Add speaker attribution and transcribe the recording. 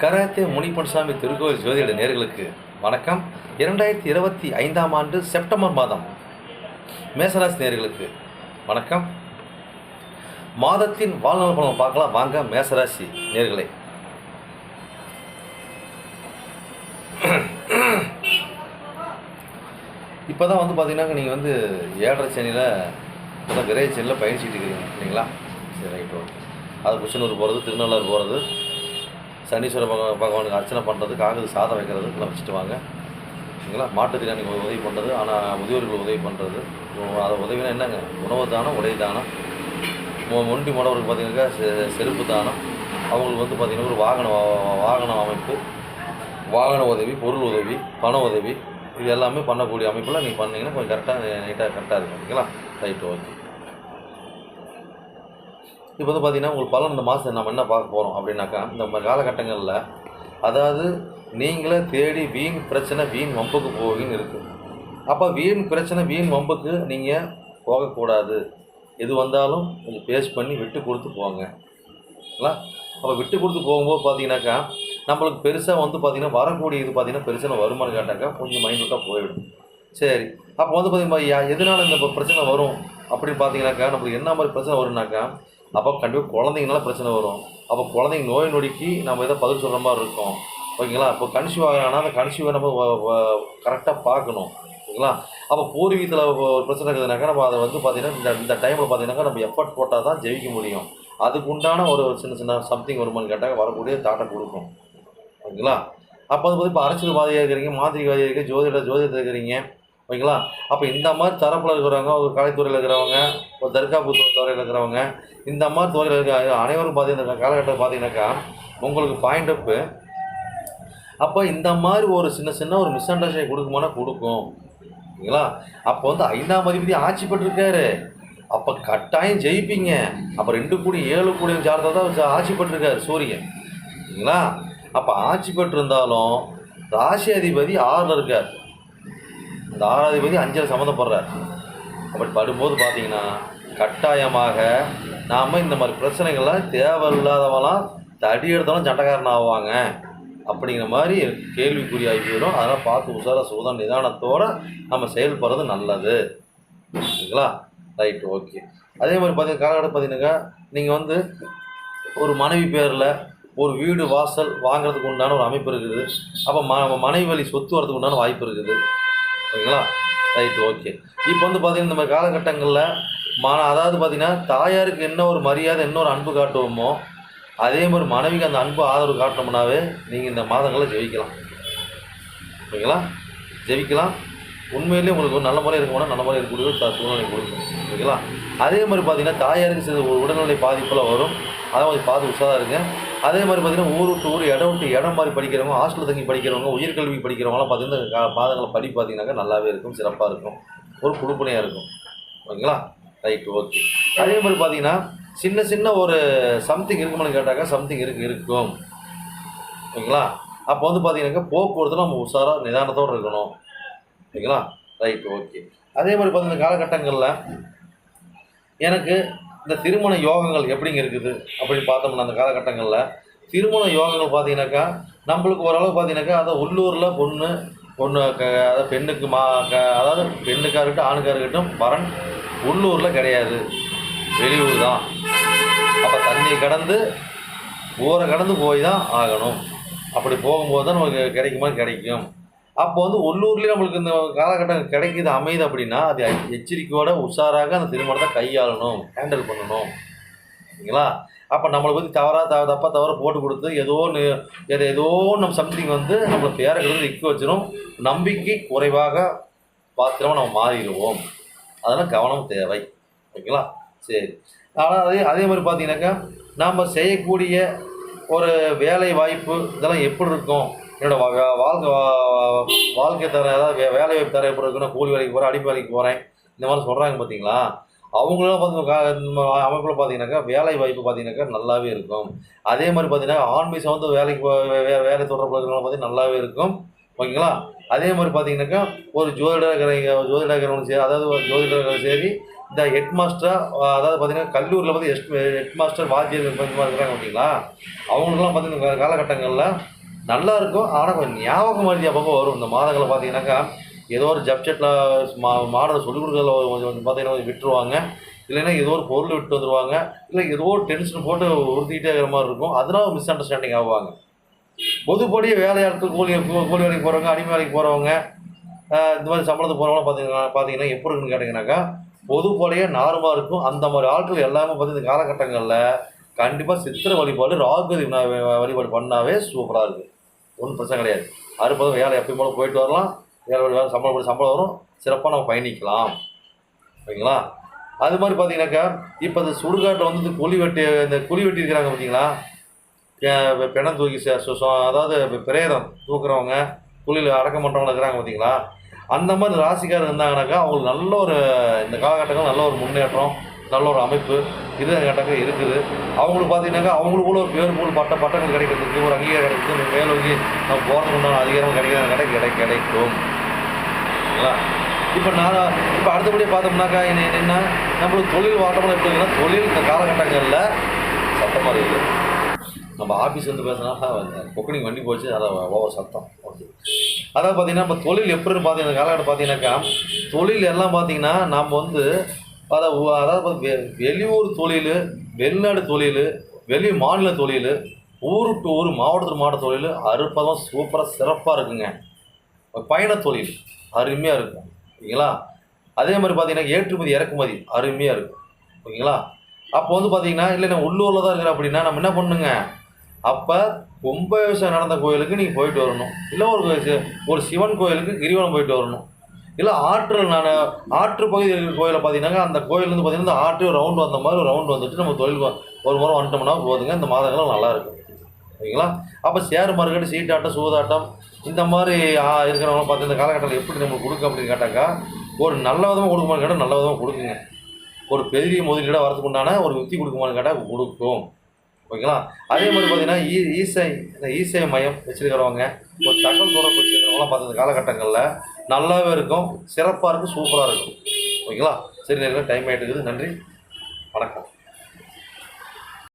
Speaker 1: Karate முனிப்பன்சாமி திருக்கோயில் ஜோதிட நேர்களுக்கு வணக்கம். இரண்டாயிரத்தி இருபத்தி ஐந்தாம் ஆண்டு செப்டம்பர் மாதம். மேசராசி நேர்களுக்கு வணக்கம். மாதத்தின் வாழ்நாள் பலன் பார்க்கலாம். வாங்க மேசராசி நேர்களை. இப்போ தான் வந்து பார்த்தீங்கன்னா நீங்கள் வந்து ஏழரை சனியில் இப்போ விரைய சனியில் பயணிச்சிட்டு இருக்கிறீங்க இல்லைங்களா? சரி ரைட் ஓகே. அது குஷனூர் போகிறது திருநள்ளாறு போகிறது சனீஸ்வர பக- பகவானுக்கு அர்ச்சனை பண்ணுறது காகது சாதம் வைக்கிறது இதெல்லாம் வச்சுட்டு வாங்க. சரிங்களா? மாற்றுத்திறனுக்கு உதவி பண்ணுறது ஆனால் முதியோர்களுக்கு உதவி பண்ணுறது அதை உதவினா என்னங்க? உணவு தானம் உடை தானம். மொ- மொண்டி மாணவருக்கு பார்த்தீங்கன்னாக்கா செ- செருப்பு தானம். அவங்களுக்கு வந்து பார்த்திங்கன்னா ஒரு வாகன வா- வாகன அமைப்பு வாகன உதவி பொருள் உதவி பண உதவி. இது எல்லாமே பண்ணக்கூடிய அமைப்பில் நீங்கள் பண்ணிங்கன்னா கொஞ்சம் கரெக்டாக நீட்டாக கரெக்டாக இருக்கும். ஓகேங்களா ரைட் ஓகே இப்போ வந்து பார்த்தீங்கன்னா உங்களுக்கு பலன் இந்த மாதம் நம்ம என்ன பார்க்க போகிறோம் அப்படின்னாக்கா இந்த ம- காலகட்டங்களில் அதாவது நீங்களே தேடி வீண் பிரச்சனை வீண் வம்புக்கு போகின்னு இருக்குது அப்போ வீண் பிரச்சனை வீண் வம்புக்கு நீங்கள் போகக்கூடாது. எது வந்தாலும் கொஞ்சம் பேஸ் பண்ணி விட்டு கொடுத்து போங்க. சரிங்களா அப்போ விட்டு கொடுத்து போகும்போது பார்த்தீங்கன்னாக்கா நம்மளுக்கு பெருசாக வந்து பார்த்தீங்கன்னா வரக்கூடிய இது பார்த்தீங்கன்னா பெருசாக வருமானம் கேட்டாக்கா கொஞ்சம் மைண்ட் போயிடும். சரி. அப்போ வந்து பார்த்திங்கன்னா எதனால் இந்த பிரச்சனை வரும் அப்படின்னு பார்த்தீங்கன்னாக்கா நம்மளுக்கு என்ன மாதிரி பிரச்சனை வரும்னாக்கா அப்போ கண்டிப்பாக குழந்தைங்கனால பிரச்சனை வரும். அப்போ குழந்தைங்க நோய் நொடிக்கு நம்ம எதை பதில் சொல்கிற மாதிரி இருக்கும். ஓகேங்களா? இப்போ கன்சியூவ் ஆகிறாங்கன்னா அந்த கன்சியூவை நம்ம கரெக்டாக பார்க்கணும். ஓகேங்களா? அப்போ பூர்வீகத்தில் ஒரு பிரச்சனை இருக்குதுனாக்கா நம்ம அதை வந்து பார்த்தீங்கன்னா இந்த இந்த டைமில் பார்த்தீங்கன்னாக்கா நம்ம எஃபர்ட் போட்டால் தான் ஜெயிக்க முடியும். அதுக்கு உண்டான ஒரு சின்ன சின்ன சம்திங் வருமானு கேட்டால் வரக்கூடிய தாட்டை கொடுக்கும். ஓகேங்களா? அப்போ வந்து பார்த்தீங்கன்னா இப்போ அரசியல்வாதியாக இருக்கிறீங்க மாந்திரிகவாதியாக இருக்கிறீங்க ஜோதிட ஜோதிடத்தில் இருக்கிறீங்க ஓகேங்களா? அப்போ இந்த மாதிரி தரப்பில் இருக்கிறவங்க ஒரு கலைத்துறையில் இருக்கிறவங்க ஒரு தர்காபு துறையில் இருக்கிறவங்க இந்த மாதிரி துறையில் இருக்கிற அனைவரும் பார்த்தீங்கன்னா இந்த காலகட்டத்தில் பார்த்தீங்கன்னாக்கா உங்களுக்கு பாயிண்ட் அப்பு அப்போ இந்த மாதிரி ஒரு சின்ன சின்ன ஒரு மிஸ் அண்டர்ஸ்டாண்டிங் கொடுக்குமானா கொடுக்கும். ஓகேங்களா? அப்போ வந்து ஐந்தாம் அதிபதி ஆட்சி பெற்றிருக்காரு. அப்போ கட்டாயம் ஜெயிப்பீங்க. அப்போ ரெண்டு கூடி ஏழு கூடிய ஜாதகத்தை தான் ஆட்சி பெற்றிருக்காரு சூரியன். சரிங்களா அப்போ ஆட்சி பெற்றிருந்தாலும் ராசி அதிபதி ஆறில் இருக்கார். இந்த ஆறாதிபதி அஞ்சில் சம்மந்தப்படுறார். அப்படி படும்போது பார்த்தீங்கன்னா கட்டாயமாக நாம் இந்த மாதிரி பிரச்சனைகள்லாம் தேவையில்லாதவெல்லாம் தடி எடுத்தாலும் சண்டைக்காரன் ஆவாங்க. அப்படிங்கிற மாதிரி கேள்விக்குறியாகி போயிடும் அதெல்லாம் பார்த்து உசார சுதன் நிதானத்தோடு நம்ம செயல்படுறது நல்லது. சரிங்களா? Right okay. அதே மாதிரி பார்த்தீங்கன்னா காலகட்டம் பார்த்தீங்கன்னாக்கா நீங்கள் வந்து ஒரு மனைவி பேரில் ஒரு வீடு வாசல் வாங்குறதுக்கு உண்டான ஒரு அமைப்பு இருக்குது. அப்போ ம மனைவி வழி சொத்து வரதுக்கு உண்டான வாய்ப்பு இருக்குது. ஓகேங்களா? Right okay. இப்போ வந்து பார்த்திங்கன்னா இந்த மாதிரி காலகட்டங்களில் மன அதாவது பார்த்திங்கன்னா தாயாருக்கு என்ன ஒரு மரியாதை என்ன ஒரு அன்பு காட்டுவோமோ அதே மாதிரி மனைவிக்கு அந்த அன்பு ஆதரவு காட்டினோம்னாவே நீங்கள் இந்த மாதங்களில் ஜெயிக்கலாம். ஓகேங்களா? ஜெயிக்கலாம். உண்மையிலேயே உங்களுக்கு ஒரு நல்ல முறையாக இருக்கணும்னா நல்ல முறையாக இருக்கக்கூடிய சூழ்நிலை கொடுக்கும். ஓகேங்களா? அதே மாதிரி பார்த்தீங்கன்னா தாயாருக்கு சில உடல்நிலை பாதிப்பெல்லாம் வரும். அதை கொஞ்சம் பார்த்து உஷாராக இருங்க. அதே மாதிரி பார்த்தீங்கன்னா ஊர் விட்டு ஊர் இடம் விட்டு இடம் மாதிரி படிக்கிறவங்க ஹாஸ்டல் தங்கி படிக்கிறவங்க உயர்கல்வி படிக்கிறவங்களாம் பார்த்தீங்கன்னா பாதங்களை படி பார்த்தீங்கன்னாக்கா நல்லாவே இருக்கும் சிறப்பாக இருக்கும். ஒரு குடுப்பனையாக இருக்கும். ஓகேங்களா? Right okay. அதே மாதிரி பார்த்தீங்கன்னா சின்ன சின்ன ஒரு சம்திங் இருக்குமான்னு கேட்டாக்கா சம்திங் இருக்கு இருக்கும். ஓகேங்களா? அப்போ வந்து பார்த்தீங்கன்னாக்கா போக்குவரத்தில் நம்ம உஷாராக நிதானத்தோடு இருக்கணும். ஓகேங்களா? Right okay. அதே மாதிரி பார்த்தீங்கன்னா காலகட்டங்களில் எனக்கு இந்த திருமண யோகங்கள் எப்படிங்க இருக்குது அப்படின்னு பார்த்தோம்னா அந்த காலகட்டங்களில் திருமண யோகங்கள் பார்த்தீங்கன்னாக்கா நம்மளுக்கு ஓரளவு பார்த்தீங்கன்னாக்கா அதை உள்ளூரில் பொண்ணு பொண்ணு க அதாவது பெண்ணுக்கு மா க அதாவது பெண்ணுக்காக இருக்கட்டும் ஆணுக்காக இருக்கட்டும் வரன் உள்ளூரில் கிடையாது. வெளியூர் தான். அப்போ தண்ணி கடந்து ஊரை கடந்து போய் தான் ஆகணும். அப்படி போகும்போது தான் நமக்கு கிடைக்குமா? கிடைக்கும். அப்போ வந்து உள்ளூர்லேயே நம்மளுக்கு இந்த காலகட்டம் கிடைக்கிது அமையுது அப்படின்னா அது எச்சரிக்கையோட உஷாராக அந்த திருமணத்தை கையாளணும் ஹேண்டில் பண்ணணும். சரிங்களா? அப்போ நம்மளை பற்றி தவறாக தவ தப்பாக தவற போட்டு கொடுத்து ஏதோ ஒன்று ஏதோ நம்ம சம்திங் வந்து நம்மளை பேரை கிடந்து நிற்க வச்சிடும் நம்பிக்கை குறைவாக பாத்திரமாக நம்ம மாறிடுவோம். அதெல்லாம் கவனம் தேவை. ஓகேங்களா? சரி. ஆனால் அதே அதே மாதிரி பார்த்தீங்கன்னாக்கா நாம் செய்யக்கூடிய ஒரு வேலை வாய்ப்பு இதெல்லாம் எப்படி இருக்கும்? என்னோட வா- வாழ்க்கை வா- வாழ்க்கை தர ஏதாவது வே- வேலை வாய்ப்பு தர எப்படி இருக்குன்னா கூலி வேலைக்கு போகிறேன் அடிப்பு வேலைக்கு போகிறேன் இந்த மாதிரி சொல்கிறாங்க பார்த்தீங்களா அவங்களும் பார்த்தீங்கன்னா அமைப்பில் பார்த்தீங்கன்னாக்கா வேலை வாய்ப்பு பார்த்தீங்கன்னாக்கா நல்லாவே இருக்கும். அதே மாதிரி பார்த்தீங்கன்னா ஆண்மை வந்து வேலைக்கு வே- வே- வேலை தொடர்பு பார்த்தீங்கன்னா நல்லாவே இருக்கும். ஓகேங்களா? அதே மாதிரி பார்த்தீங்கன்னாக்கா ஒரு ஜோதிடக்கரைங்க இருக்கிறவங்க இருக்கிறவங்களும் சரி அதாவது ஒரு ஜோதிடக்கரை சரி இந்த ஹெட் மாஸ்டர் அதாவது பார்த்தீங்கன்னா கல்லூரியில் வந்து ஹெட் ஹெட் மாஸ்டர் வாத்தியர் இருக்கிறாங்க பார்த்தீங்களா அவங்களுக்குலாம் பார்த்தீங்கன்னா காலகட்டங்களில் நல்லா இருக்கும் ஆனால் கொஞ்சம் ஞாபகம் மருதி அப்பப்போ வரும். இந்த மாதங்களை பார்த்தீங்கன்னாக்கா ஏதோ ஒரு ஜப்செட்டில் மா மாடலை சொல்லிக் கொடுக்குறதுல கொஞ்சம் கொஞ்சம் பார்த்தீங்கன்னா கொஞ்சம் விட்டுருவாங்க. இல்லைன்னா ஏதோ ஒரு பொருள் விட்டு வந்துருவாங்க. இல்லை ஏதோ ஒரு டென்ஷன் போட்டு உறுத்திக்கிட்டே இருக்கிற மாதிரி இருக்கும். அதனால மிஸ் அண்டர்ஸ்டாண்டிங் ஆகுவாங்க. பொதுப்படியே வேலையாட்கள் கூலி கூலி வேலைக்கு போகிறவங்க அடிமை வேலைக்கு போகிறவங்க இந்த மாதிரி சம்பளத்துக்கு போகிறவங்களாம் பார்த்தீங்கன்னா பார்த்தீங்கன்னா எப்படி இருக்குன்னு கேட்டிங்கனாக்கா பொதுப்படையாக நார்மலாக இருக்கும். அந்த மாதிரி ஆட்கள் எல்லாமே பார்த்து இந்த காலகட்டங்களில் கண்டிப்பாக சித்திரை வழிபாடு ராகுதி வழிபாடு பண்ணாவே சூப்பராக இருக்குது ஒன்றும் பிரச்சனை கிடையாது. அறுபதும் வேலை எப்பயும் போல போயிட்டு வரலாம். வேலை வேலை சம்பளம் போட்டு சம்பளம் வரும். சிறப்பாக நம்ம பயணிக்கலாம். ஓகேங்களா அது மாதிரி பார்த்தீங்கன்னாக்கா இப்போ இந்த சுடுகாட்டில் வந்து இந்த குழி வெட்டி இந்த குழி வெட்டி இருக்கிறாங்க பார்த்தீங்களா? பிணம் தூக்கி சே- சு- அதாவது பிரேதம் தூக்குறவங்க குழியில் அடக்கம் பண்ணுறவங்க இருக்கிறாங்க பார்த்தீங்களா? அந்த மாதிரி ராசிக்காரர் இருந்தாங்கனாக்கா அவங்களுக்கு நல்ல ஒரு இந்த காலகட்டங்கள் நல்ல ஒரு முன்னேற்றம் நல்ல ஒரு அமைப்பு இது கேட்டாக்க இருக்குது. அவங்களுக்கு பார்த்தீங்கன்னாக்கா அவங்களுக்குள்ள ஒரு பேர் மூணு பட்ட பட்டங்கள் கிடைக்கிறதுக்கு ஒரு அங்கீகாரம் கிடைக்கிறதுக்கு மேலோங்கி நம்ம போகிறதுக்கு உண்டான அதிகாரம் கிடைக்கிற கடை கிடை கிடைக்கும். இப்போ நான் இப்போ அடுத்தபடியாக பார்த்தோம்னாக்கா என்ன என்னென்னா நம்மளுக்கு தொழில் வாட்டமாக எப்படி இருக்குன்னா தொழில் இந்த காலகட்டங்களில் சத்தமாக இருக்குது. நம்ம ஆஃபீஸ் வந்து பேசினா கொக்கனிங் வண்டி போச்சு அதை ஓவர் சத்தம். ஓகே. அதாவது பார்த்தீங்கன்னா இப்போ தொழில் எப்படின்னு பார்த்தீங்கன்னா காலகட்டம் பார்த்தீங்கன்னாக்கா தொழில் எல்லாம் பார்த்தீங்கன்னா நம்ம வந்து அதை அதாவது வெ- வெளியூர் தொழில் வெளிநாடு தொழில் வெளி மாநில தொழில் ஊர் டு ஊர் மாவட்டத்து மாவட்ட தொழில் அற்புதம் சூப்பராக சிறப்பாக இருக்குங்க. பயண தொழில் அருமையாக இருக்கும். ஓகேங்களா? அதே மாதிரி பார்த்தீங்கன்னா ஏற்றுமதி இறக்குமதி அருமையாக இருக்கும். ஓகேங்களா? அப்போ வந்து பார்த்தீங்கன்னா இல்லை நான் உள்ளூரில் தான் இருக்கிறேன் அப்படின்னா நம்ம என்ன பண்ணுங்க? அப்போ கும்பாபிஷேகம் நடந்த கோயிலுக்கு நீங்கள் போயிட்டு வரணும். இல்லை ஒரு ஒரு சிவன் கோயிலுக்கு கிரிவலம் போயிட்டு வரணும். இல்லை ஆற்றில் நான் ஆற்று பகுதியில் இருக்கிற கோயிலை பார்த்தீங்கன்னா அந்த கோயிலேருந்து பார்த்தீங்கன்னா ஆற்று ரவுண்டு வந்த மாதிரி ஒரு ரவுண்டு வந்துட்டு நம்ம தொழில் ஒரு முறை வந்துட்டோம்னா போதுங்க இந்த மாதங்களும் நல்லா இருக்கும். ஓகேங்களா அப்போ ஷேர் மார்க்கெட்டு சீட்டாட்டம் சூதாட்டம் இந்த மாதிரி இருக்கிறவங்க பார்த்து இந்த காலகட்டத்தில் எப்படி நம்ம கொடுக்க அப்படின்னு கேட்டாக்கா ஒரு நல்ல விதமாக கொடுக்குமான்னு கேட்டால் நல்ல விதமாக கொடுக்குங்க. ஒரு பெரிய முதலீடாக வரதுக்கு உண்டான ஒரு யுக்தி கொடுக்குமான்னு கேட்டால் கொடுக்கும். ஓகேங்களா? அதே மாதிரி பார்த்தீங்கன்னா ஈ ஈசை இந்த ஈசை மையம் வச்சுருக்கிறவங்க ஒரு தகவல் தொடர்பு வச்சுருக்கிறவங்களாம் பார்த்த காலகட்டங்களில் நல்லாவே இருக்கும் சிறப்பாக இருக்கும் சூப்பராக இருக்கும். ஓகேங்களா? சரி நேரில் டைம் ஆகிட்டு இருக்குது. நன்றி. வணக்கம்.